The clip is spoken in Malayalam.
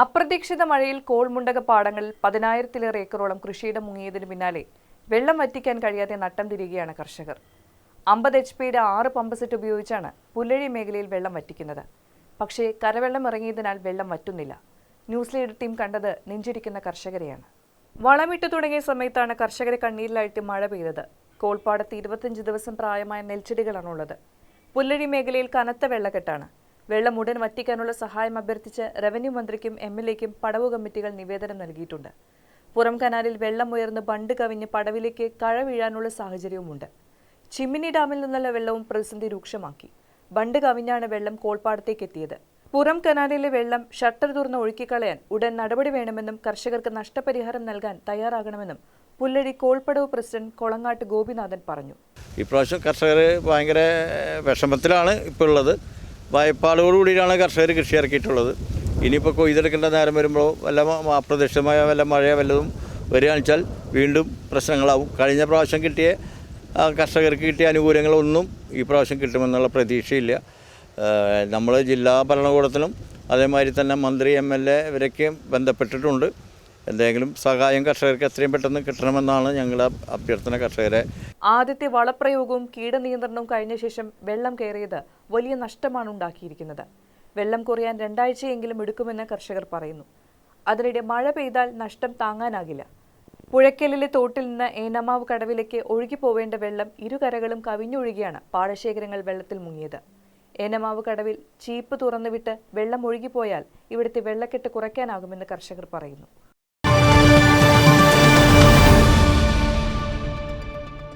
അപ്രതീക്ഷിത മഴയിൽ കോൾമുണ്ടക പാടങ്ങളിൽ പതിനായിരത്തിലേറെ ഏക്കറോളം കൃഷിയിടം മുങ്ങിയതിനു പിന്നാലെ വെള്ളം വറ്റിക്കാൻ കഴിയാതെ നട്ടം തിരികെയാണ് കർഷകർ. അമ്പത് എച്ച് പിയുടെ ആറ് പമ്പ് സെറ്റ് ഉപയോഗിച്ചാണ് പുല്ലഴി മേഖലയിൽ വെള്ളം വറ്റിക്കുന്നത്. പക്ഷേ കരവെള്ളം ഇറങ്ങിയതിനാൽ വെള്ളം വറ്റുന്നില്ല. ന്യൂസ് ലീഡർ ടീം കണ്ടത് നെഞ്ചിരിക്കുന്ന കർഷകരെയാണ്. വളമിട്ട് തുടങ്ങിയ സമയത്താണ് കർഷകരെ കണ്ണീരിലായിട്ട് മഴ പെയ്തത്. കോൾപ്പാടത്ത് ഇരുപത്തിയഞ്ച് ദിവസം പ്രായമായ നെൽച്ചെടികളാണുള്ളത്. പുല്ലഴി മേഖലയിൽ കനത്ത വെള്ളക്കെട്ടാണ്. വെള്ളം ഉടൻ വറ്റിക്കാനുള്ള സഹായം അഭ്യർത്ഥിച്ച് റവന്യൂ മന്ത്രിക്കും എം എൽ എക്കും പടവു കമ്മിറ്റികൾ നിവേദനം നൽകിയിട്ടുണ്ട്. പുറം കനാലിൽ വെള്ളം ഉയർന്ന് ബണ്ട് കവിഞ്ഞ് പടവിലേക്ക് കഴ വീഴാനുള്ള സാഹചര്യവുമുണ്ട്. ചിമ്മിനി ഡാമിൽ നിന്നുള്ള വെള്ളവും പ്രതിസന്ധി രൂക്ഷമാക്കി. ബണ്ട് കവിഞ്ഞാണ് വെള്ളം കോൾപ്പാടത്തേക്ക് എത്തിയത് പുറം കനാലിലെ വെള്ളം ഷട്ടർ തുറന്ന് ഒഴുക്കിക്കളയാൻ ഉടൻ നടപടി വേണമെന്നും കർഷകർക്ക് നഷ്ടപരിഹാരം നൽകാൻ തയ്യാറാകണമെന്നും പുല്ലഴി കോൾപ്പടവ് പ്രസിഡന്റ് കൊളങ്ങാട്ട് ഗോപിനാഥൻ പറഞ്ഞു. ഇപ്രാവശ്യം കർഷകർ ഭയങ്കര വിഷമത്തിലാണ് ഇപ്പോൾ ഉള്ളത്. വായ്പാടോടുകൂടിയാണ് കർഷകർ കൃഷി ഇറക്കിയിട്ടുള്ളത്. ഇനിയിപ്പോൾ കൊയ്തെടുക്കേണ്ട നേരം വരുമ്പോൾ വല്ല അപ്രതീക്ഷിതമായ വല്ല മഴയോ വല്ലതും വരികയാണെന്ന് വെച്ചാൽ വീണ്ടും പ്രശ്നങ്ങളാവും. കഴിഞ്ഞ പ്രാവശ്യം കിട്ടിയ കർഷകർക്ക് കിട്ടിയ ആനുകൂല്യങ്ങളൊന്നും ഈ പ്രാവശ്യം കിട്ടുമെന്നുള്ള പ്രതീക്ഷയില്ല. നമ്മൾ ജില്ലാ ഭരണകൂടത്തിനും അതേമാതിരി തന്നെ മന്ത്രി എം എൽ എ ഇവരൊക്കെയും ബന്ധപ്പെട്ടിട്ടുണ്ട്. എന്തെങ്കിലും സഹായം കർഷകർക്ക് എത്രയും പെട്ടെന്ന് കിട്ടണമെന്നാണ് ഞങ്ങളുടെ അഭ്യർത്ഥന കർഷകരെ. ആദ്യത്തെ വളപ്രയോഗവും കീടനിയന്ത്രണവും കഴിഞ്ഞ ശേഷം വെള്ളം കയറിയത് വലിയ നഷ്ടമാണ് ഉണ്ടാക്കിയിരിക്കുന്നത്. വെള്ളം കുറയാൻ രണ്ടാഴ്ചയെങ്കിലും എടുക്കുമെന്ന് കർഷകർ പറയുന്നു. അതിനിടെ മഴ പെയ്താൽ നഷ്ടം താങ്ങാനാകില്ല. പുഴയ്ക്കലിലെ തോട്ടിൽ നിന്ന് ഏനമാവ് കടവിലേക്ക് ഒഴുകി പോവേണ്ട വെള്ളം ഇരുകരകളും കവിഞ്ഞൊഴുകിയാണ് പാടശേഖരങ്ങൾ വെള്ളത്തിൽ മുങ്ങിയത്. ഏനമാവ് കടവിൽ ചീപ്പ് തുറന്നുവിട്ട് വെള്ളം ഒഴുകിപ്പോയാൽ ഇവിടുത്തെ വെള്ളക്കെട്ട് കുറയ്ക്കാനാകുമെന്ന് കർഷകർ പറയുന്നു.